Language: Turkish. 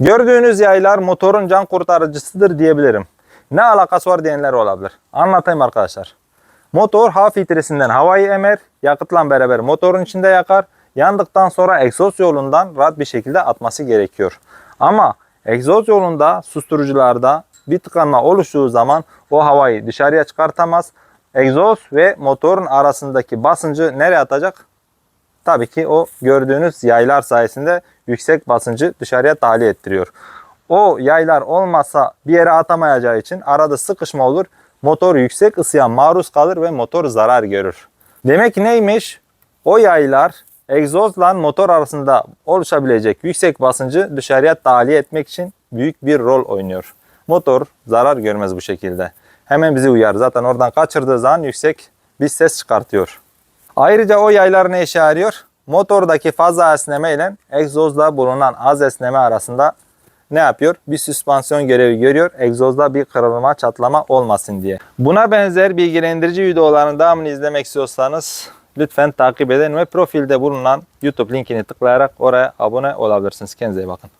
Gördüğünüz yaylar motorun can kurtarıcısıdır diyebilirim. Ne alakası var diyenler olabilir. Anlatayım arkadaşlar. Motor hava filtresinden havayı emer, yakıtla beraber motorun içinde yakar. Yandıktan sonra egzoz yolundan rahat bir şekilde atması gerekiyor. Ama egzoz yolunda susturucularda bir tıkanma oluştuğu zaman o havayı dışarıya çıkartamaz. Egzoz ve motorun arasındaki basıncı nereye atacak? Tabii ki o gördüğünüz yaylar sayesinde yüksek basıncı dışarıya tahliye ettiriyor. O yaylar olmazsa bir yere atamayacağı için arada sıkışma olur. Motor yüksek ısıya maruz kalır ve motor zarar görür. Demek neymiş? O yaylar egzozla motor arasında oluşabilecek yüksek basıncı dışarıya tahliye etmek için büyük bir rol oynuyor. Motor zarar görmez bu şekilde. Hemen bizi uyar. Zaten oradan kaçırdığı zaman yüksek bir ses çıkartıyor. Ayrıca o yaylar ne işe yarıyor? Motordaki fazla esneme ile egzozda bulunan az esneme arasında ne yapıyor? Bir süspansiyon görevi görüyor. Egzozda bir kırılma, çatlama olmasın diye. Buna benzer bilgilendirici videoların devamını izlemek istiyorsanız lütfen takip edin ve profilde bulunan YouTube linkini tıklayarak oraya abone olabilirsiniz. Kendinize iyi bakın.